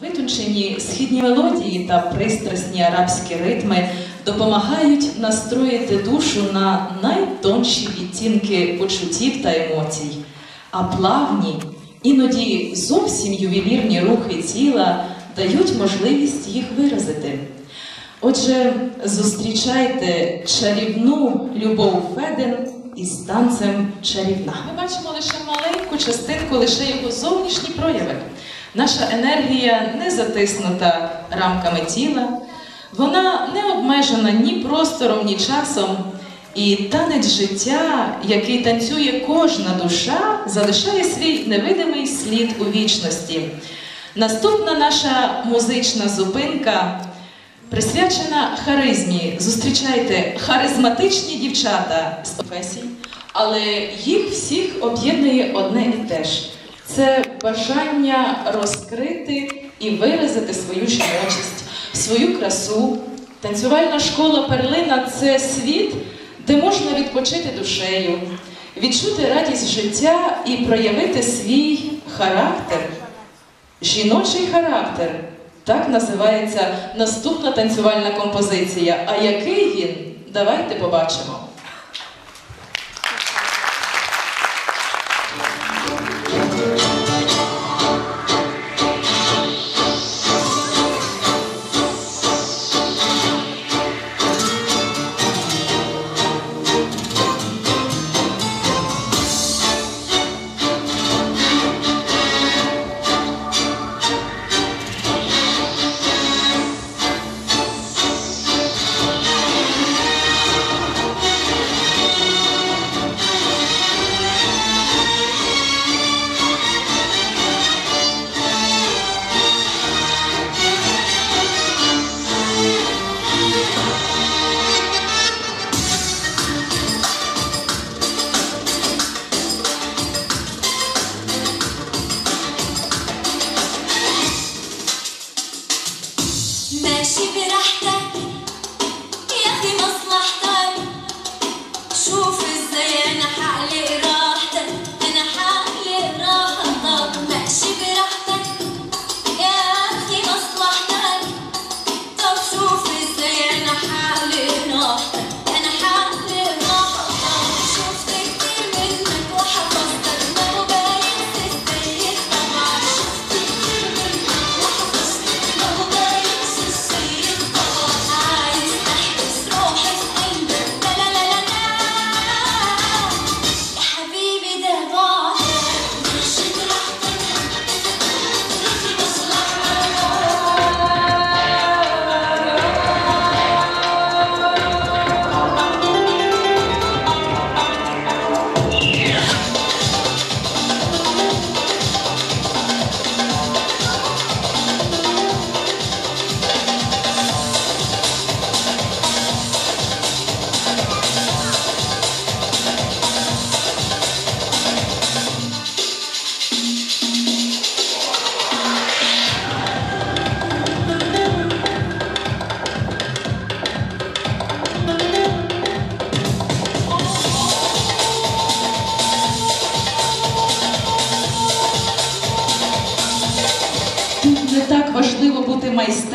Витончені східні мелодії та пристрасні арабські ритми допомагають настроїти душу на найтонші відтінки почуттів та емоцій, а плавні, іноді зовсім ювелірні рухи тіла дають можливість їх виразити. Отже, зустрічайте чарівну Любов Федин із танцем чарівна. Ми бачимо лише маленьку частинку, лише його зовнішні прояви. Наша енергія не затиснута рамками тіла, вона не обмежена ні простором, ні часом. І танець життя, який танцює кожна душа, залишає свій невидимий слід у вічності. Наступна наша музична зупинка присвячена харизмі. Зустрічайте харизматичні дівчата з професій, але їх всіх об'єднує одне і те ж це бажання розкрити і виразити свою жіночість, свою красу. Танцювальна школа перлина це світ, де можна відпочити душею, відчути радість життя і проявити свій характер, жіночий характер. Так називається наступна танцювальна композиція. А який він? Давайте побачимо.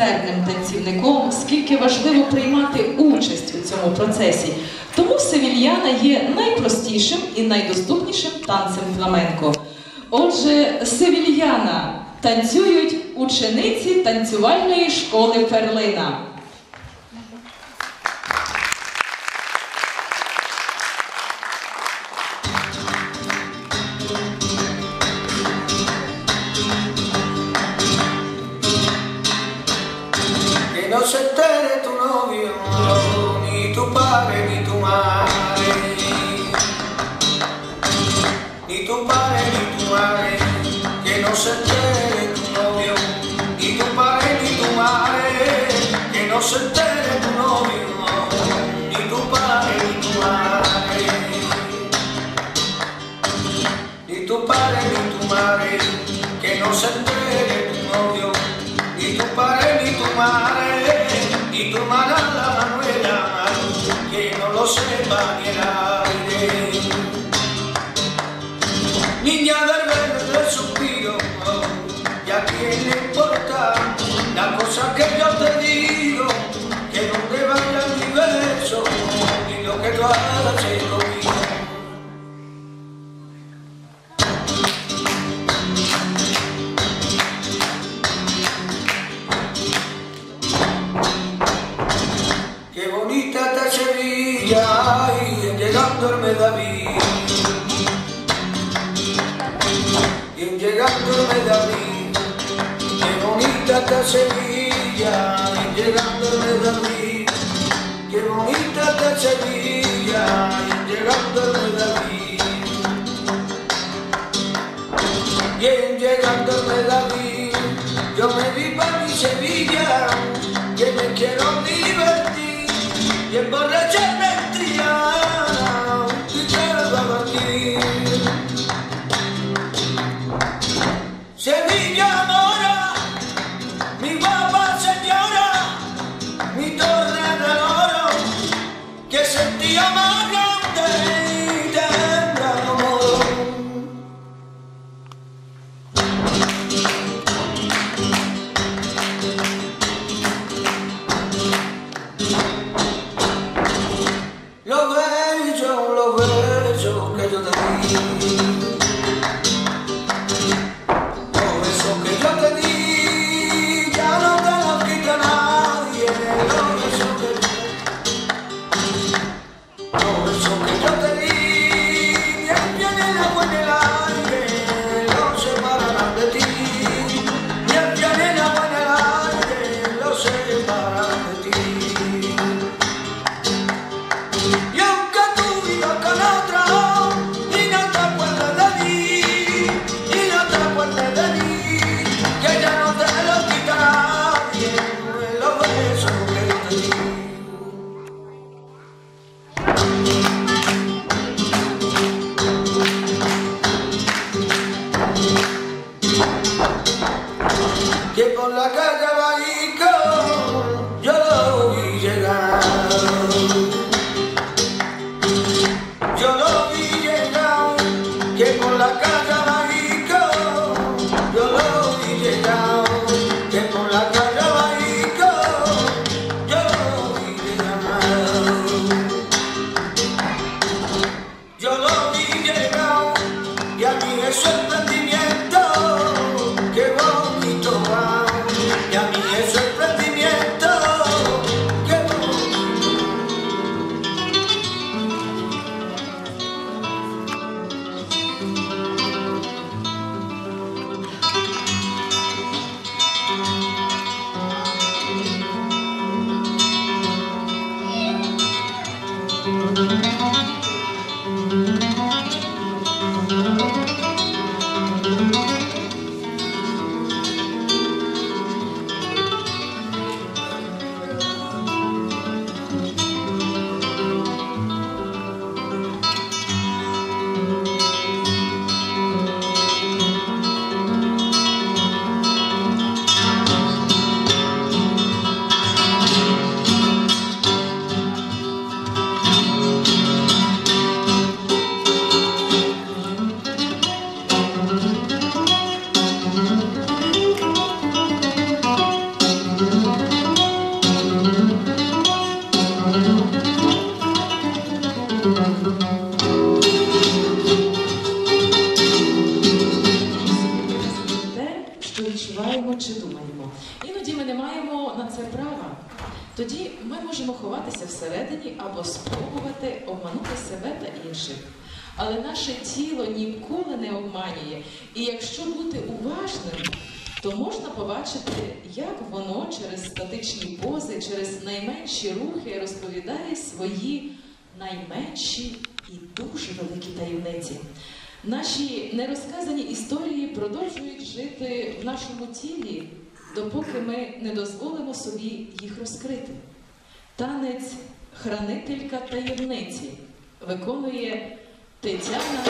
Майстерним танцівником, скільки важливо приймати участь у цьому процесі. Тому севільяна є найпростішим і найдоступнішим танцем фламенко. Отже, севільяна танцюють учениці танцювальної школи Перлина. Entere tu novio, ni tu padre, ni tu madre. Ni tu padre, ni tu madre. Que no se entere tu novio, ni tu padre, ni tu madre. Que no se entere tu novio, ni tu padre, ni tu madre. Ni tu padre, ni tu madre. Que no se entere También llegando de David, yo me vi que con la calle va y або спробувати обманути себе та інших. Але наше тіло ніколи не обманює. І якщо бути уважним, то можна побачити, як воно через статичні пози, через найменші рухи розповідає свої найменші і дуже великі таємниці. Наші нерозказані історії продовжують жити в нашому тілі, допоки ми не дозволимо собі їх розкрити. Танець Хранителька таємниці виконує Тетяна.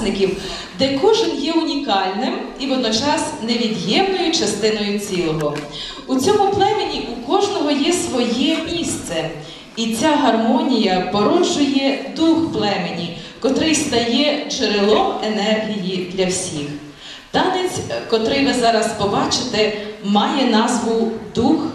Учасників, де кожен є унікальним і водночас невід'ємною частиною цілого. У цьому племені у кожного є своє місце, і ця гармонія породжує дух племені, котрий стає джерелом енергії для всіх. Танець, котрий ви зараз побачите, має назву Дух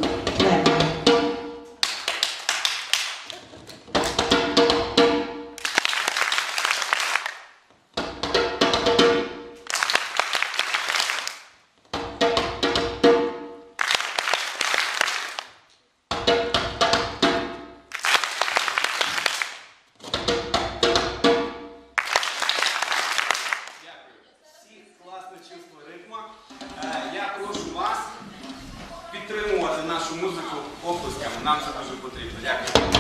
Нам це дуже потрібно. Дякую.